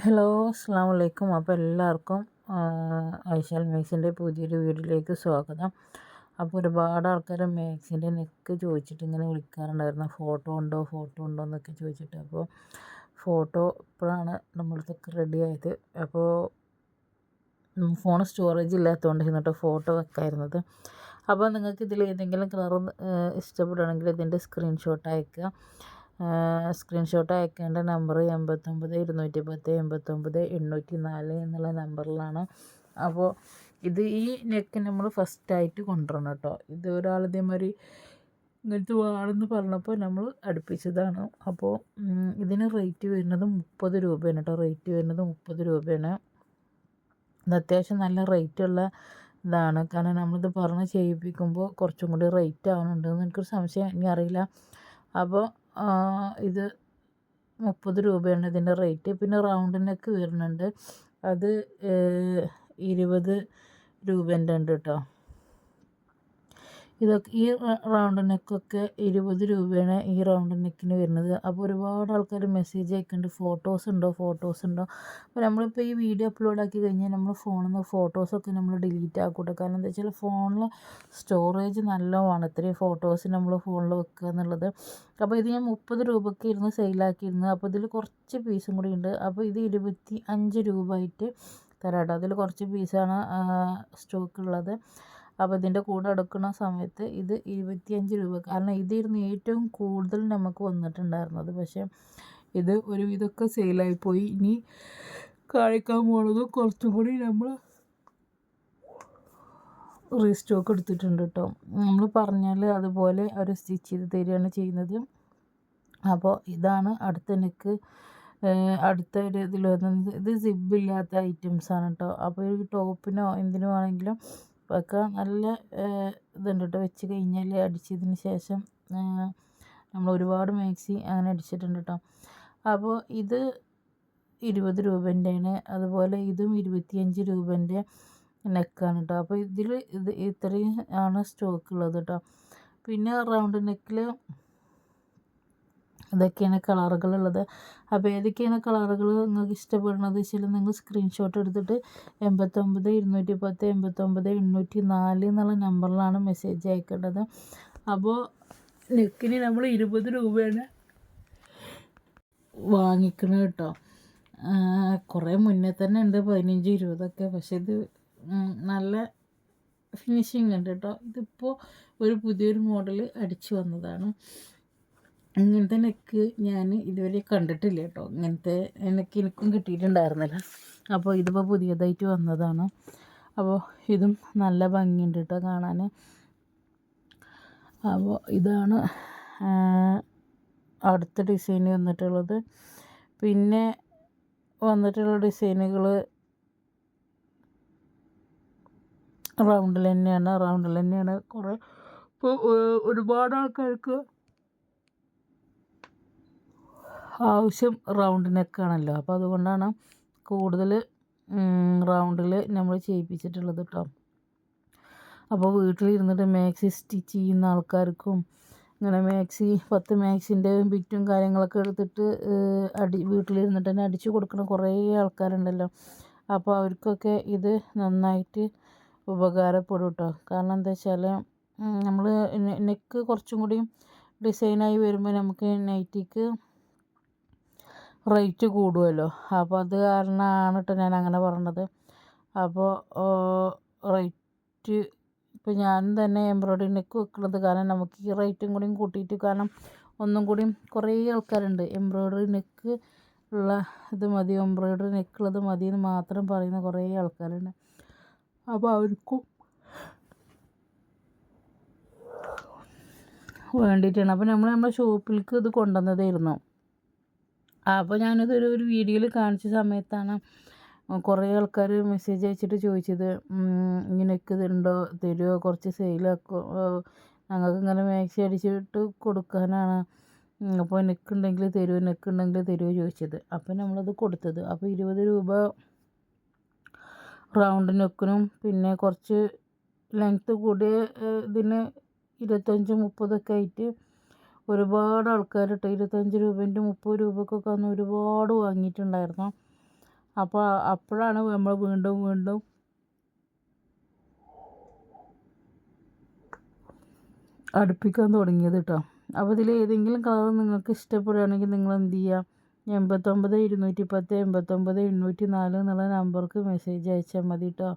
Hello അസ്സാം വലൈക്കും അപ്പോൾ എല്ലാവർക്കും ഐഷാൽ മേക്സിന്റെ പുതിയൊരു വീഡിയോയിലേക്ക് സ്വാഗതം. അപ്പോൾ ഒരുപാട് ആൾക്കാർ മേക്സിന്റെ നെക്ക് ചോദിച്ചിട്ട് ഇങ്ങനെ വിളിക്കാറുണ്ടായിരുന്നു. ഫോട്ടോ ഉണ്ടോ ഫോട്ടോ ഉണ്ടോ എന്നൊക്കെ ചോദിച്ചിട്ട്. അപ്പോൾ ഫോട്ടോ ഇപ്പോഴാണ് നമ്മളത്തൊക്കെ റെഡി ആയത്. അപ്പോൾ ഫോൺ സ്റ്റോറേജ് ഇല്ലാത്തതുകൊണ്ട് ഇന്നിട്ട് ഫോട്ടോ വെക്കായിരുന്നത്. അപ്പോൾ നിങ്ങൾക്ക് ഇതിൽ ഏതെങ്കിലും കളർ ഇഷ്ടപ്പെടുകയാണെങ്കിൽ ഇതിന്റെ സ്ക്രീൻഷോട്ട് അയക്കുക സ്ക്രീൻഷോട്ട് അയക്കേണ്ട നമ്പർ എൺപത്തൊമ്പത് ഇരുന്നൂറ്റി പത്ത് എൺപത്തൊമ്പത് എണ്ണൂറ്റി നാല് എന്നുള്ള നമ്പറിലാണ് അപ്പോൾ ഇത് ഈ നെക്ക് നമ്മൾ ഫസ്റ്റായിട്ട് കൊണ്ടുവരണം കേട്ടോ. ഇത് ഒരാൾ ഇതേമാതിരി ഇങ്ങനത്തെ വാളെന്ന് പറഞ്ഞപ്പോൾ നമ്മൾ അടുപ്പിച്ചതാണ്. അപ്പോൾ ഇതിന് റേറ്റ് വരുന്നത് മുപ്പത് രൂപയാണ് കേട്ടോ. റേറ്റ് വരുന്നത് മുപ്പത് രൂപയാണ്. ഇത് അത്യാവശ്യം നല്ല റേറ്റുള്ള ഇതാണ്. കാരണം നമ്മളിത് പറഞ്ഞ് ചെയ്യിപ്പിക്കുമ്പോൾ കുറച്ചും കൂടി റേറ്റ് ആവുന്നുണ്ടെന്ന് എനിക്കൊരു സംശയം? ഇനി അറിയില്ല. അപ്പോൾ ഇത് മുപ്പത് രൂപയാണ് ഇതിന്റെ റേറ്റ്. പിന്നെ റൗണ്ട് നെക്ക് വരുന്നുണ്ട്. അത് ഇരുപത് രൂപേന്റെ ഉണ്ട് കേട്ടോ ഇതൊക്കെ ഈ റൗണ്ട് നെക്കൊക്കെ ഇരുപത് രൂപയാണ് ഈ റൗണ്ട് നെക്കിന് വരുന്നത്. അപ്പോൾ ഒരുപാട് ആൾക്കാർ മെസ്സേജ് അയക്കുന്നുണ്ട്. ഫോട്ടോസ് ഉണ്ടോ? ഫോട്ടോസ് ഉണ്ടോ? അപ്പോൾ നമ്മളിപ്പോൾ ഈ വീഡിയോ അപ്ലോഡ് ആക്കി കഴിഞ്ഞാൽ നമ്മൾ ഫോണിൽ നിന്ന് ഫോട്ടോസൊക്കെ നമ്മൾ ഡിലീറ്റ് ആക്കൂട്ടെ. കാരണം എന്താ വെച്ചാൽ ഫോണിൽ സ്റ്റോറേജ് നല്ലതാണ്. ഇത്രയും ഫോട്ടോസ് നമ്മൾ ഫോണിൽ വെക്കുക എന്നുള്ളത്. അപ്പോൾ ഇത് ഞാൻ മുപ്പത് രൂപയ്ക്ക് ഇരുന്ന് സെയിലാക്കിയിരുന്നു അപ്പോൾ ഇതിൽ കുറച്ച് പീസും കൂടി ഉണ്ട് അപ്പോൾ ഇത് ഇരുപത്തി അഞ്ച് രൂപ ആയിട്ട് തരാം കേട്ടോ അതിൽ കുറച്ച് പീസാണ് സ്റ്റോക്ക് ഉള്ളത്. അപ്പോൾ ഇതിന്റെ കൂടെ എടുക്കുന്ന സമയത്ത് ഇത് ഇരുപത്തിയഞ്ച് രൂപ. കാരണം ഇതിരുന്ന് ഏറ്റവും കൂടുതൽ നമുക്ക് വന്നിട്ടുണ്ടായിരുന്നത്. പക്ഷേ ഇത് ഒരു ഒരുവിധമൊക്കെ സെയിലായി പോയി ഇനി കാണിക്കാൻ പോണത് കുറച്ചും കൂടി നമ്മൾ റീസ്റ്റോക്ക് എടുത്തിട്ടുണ്ട് കേട്ടോ നമ്മൾ പറഞ്ഞാൽ അതുപോലെ അവർ സ്റ്റിച്ച് ചെയ്ത് തരികയാണ് ചെയ്യുന്നത്. അപ്പോൾ ഇതാണ് അടുത്ത നെക്ക് അടുത്ത ഒരു ഇതിൽ വരുന്നത് ഇത് സിബില്ലാത്ത ആണ് കേട്ടോ അപ്പോൾ ഒരു ടോപ്പിനോ എന്തിനു വേണമെങ്കിലും വെക്കാം നല്ല ഇതുണ്ട് കേട്ടോ വെച്ച് കഴിഞ്ഞാൽ അടിച്ചതിന് ശേഷം നമ്മൾ ഒരുപാട് മാക്സി അങ്ങനെ അടിച്ചിട്ടുണ്ട് കേട്ടോ അപ്പോൾ ഇത് ഇരുപത് രൂപേന്റെയാണ് അതുപോലെ ഇതും ഇരുപത്തിയഞ്ച് രൂപേന്റെ നെക്കാണ് കേട്ടോ അപ്പോൾ ഇതിൽ ഇത് ഇത്രയും ആണ് സ്റ്റോക്ക് ഉള്ളത് കേട്ടോ പിന്നെ റൗണ്ട് നെക്കിൽ ഇതൊക്കെയാണ് കളറുകളുള്ളത്. അപ്പോൾ ഏതൊക്കെയാണ് കളറുകൾ നിങ്ങൾക്ക് ഇഷ്ടപ്പെടുന്നത് വെച്ചാൽ നിങ്ങൾ സ്ക്രീൻഷോട്ട് എടുത്തിട്ട് എൺപത്തൊമ്പത് ഇരുന്നൂറ്റി പത്ത് എൺപത്തൊമ്പത് എണ്ണൂറ്റി നാല് എന്നുള്ള നമ്പറിലാണ് മെസ്സേജ് അയക്കേണ്ടത്. അപ്പോൾ നെക്കിന് നമ്മൾ ഇരുപത് രൂപയാണ് വാങ്ങിക്കണം കേട്ടോ. കുറേ മുന്നേ തന്നെ ഉണ്ട് പതിനഞ്ച് ഇരുപതൊക്കെ. പക്ഷേ ഇത് നല്ല ഫിനിഷിങ് ഉണ്ട് കേട്ടോ. ഇതിപ്പോൾ ഒരു പുതിയൊരു മോഡൽ അടിച്ചു വന്നതാണ്. ഇങ്ങനത്തെ നെക്ക് ഞാൻ ഇതുവരെ കണ്ടിട്ടില്ല കേട്ടോ. ഇങ്ങനത്തെ നെക്ക് എനിക്കും കിട്ടിയിട്ടുണ്ടായിരുന്നില്ല. അപ്പോൾ ഇതിപ്പോൾ പുതിയതായിട്ട് വന്നതാണ്. അപ്പോൾ ഇതും നല്ല ഭംഗിയുണ്ട് കേട്ടോ കാണാൻ അപ്പോൾ ഇതാണ് അടുത്ത ഡിസൈൻ വന്നിട്ടുള്ളത്. പിന്നെ വന്നിട്ടുള്ള ഡിസൈനുകൾ റൗണ്ടിൽ തന്നെയാണ്. റൗണ്ടിൽ തന്നെയാണ് കുറേ. ഇപ്പോൾ ഒരുപാട് ആൾക്കാർക്ക് ആവശ്യം റൗണ്ട് നെക്കാണല്ലോ അപ്പോൾ അതുകൊണ്ടാണ് കൂടുതൽ റൗണ്ടിൽ നമ്മൾ ചെയ്യിപ്പിച്ചിട്ടുള്ളത് കേട്ടോ അപ്പോൾ വീട്ടിലിരുന്നിട്ട് മാക്സി സ്റ്റിച്ച് ചെയ്യുന്ന ആൾക്കാർക്കും ഇങ്ങനെ മാക്സി പത്ത് മാക്സിന്റെ ബിറ്റും കാര്യങ്ങളൊക്കെ എടുത്തിട്ട് അടി വീട്ടിലിരുന്നിട്ട് തന്നെ അടിച്ചു കൊടുക്കുന്ന കുറേ ആൾക്കാരുണ്ടല്ലോ. അപ്പോൾ അവർക്കൊക്കെ ഇത് നന്നായിട്ട് ഉപകാരപ്പെടും കേട്ടോ കാരണം എന്താ വെച്ചാൽ നമ്മൾ നെക്ക് കുറച്ചും കൂടി ഡിസൈനായി വരുമ്പോൾ നമുക്ക് നൈറ്റിക്ക് റേറ്റ് കൂടുമല്ലോ അപ്പോൾ അത് കാരണമാണ് കേട്ടോ ഞാൻ അങ്ങനെ പറഞ്ഞത്. അപ്പോൾ റേറ്റ് ഇപ്പോൾ ഞാൻ തന്നെ എംബ്രോയ്ഡറി നെക്ക് വെക്കുന്നത് കാരണം നമുക്ക് ഈ റേറ്റും കൂടിയും കൂട്ടിയിട്ട് കാരണം ഒന്നും കൂടിയും കുറേ ആൾക്കാരുണ്ട്. എംബ്രോയ്ഡറി നെക്ക് ഉള്ള ഇത് മതി എംബ്രോയ്ഡറി നെക്കുള്ളത് മതി എന്ന് മാത്രം പറയുന്ന കുറേ ആൾക്കാരുണ്ട്. അപ്പോൾ അവർക്കും വേണ്ടിയിട്ടാണ്. അപ്പോൾ നമ്മൾ നമ്മുടെ ഷോപ്പിലേക്ക് ഇത് കൊണ്ടുവന്നതായിരുന്നു. അപ്പോൾ ഞാനിതൊരു ഒരു വീഡിയോയിൽ കാണിച്ച സമയത്താണ് കുറേ ആൾക്കാർ മെസ്സേജ് അയച്ചിട്ട് ചോദിച്ചത് ഇങ്ങനെയൊക്കെ ഇതുണ്ടോ തരുമോ കുറച്ച് സെയിലാക്കോ ഞങ്ങൾക്ക് ഇങ്ങനെ മാക്സി അടിച്ചിട്ട് കൊടുക്കാനാണ് അപ്പോൾ എനിക്കുണ്ടെങ്കിൽ തരുമോ എനിക്കുണ്ടെങ്കിൽ തരുമോ ചോദിച്ചത്. അപ്പോൾ നമ്മളത് കൊടുത്തത്. അപ്പോൾ ഇരുപത് രൂപ റൗണ്ട് നെക്കിനും പിന്നെ കുറച്ച് ലെങ്ത്ത് കൂടിയ ഇതിന് ഇരുപത്തഞ്ച് മുപ്പതൊക്കെ ആയിട്ട് ഒരുപാട് ആൾക്കാർ കേട്ടോ ഇരുപത്തഞ്ച് രൂപേന്റെ മുപ്പത് രൂപക്കൊക്കെ അന്ന് ഒരുപാട് വാങ്ങിയിട്ടുണ്ടായിരുന്നു. അപ്പോൾ അപ്പോഴാണ് നമ്മൾ വീണ്ടും വീണ്ടും അടുപ്പിക്കാൻ തുടങ്ങിയത് കേട്ടോ അപ്പോൾ ഇതിൽ ഏതെങ്കിലും കളർ നിങ്ങൾക്ക് ഇഷ്ടപ്പെടുകയാണെങ്കിൽ നിങ്ങൾ എന്ത് ചെയ്യുക എൺപത്തൊമ്പത് ഇരുന്നൂറ്റി പത്ത് എൺപത്തൊമ്പത് എണ്ണൂറ്റി നാല് എന്നുള്ള നമ്പർക്ക് മെസ്സേജ് അയച്ചാൽ മതി കേട്ടോ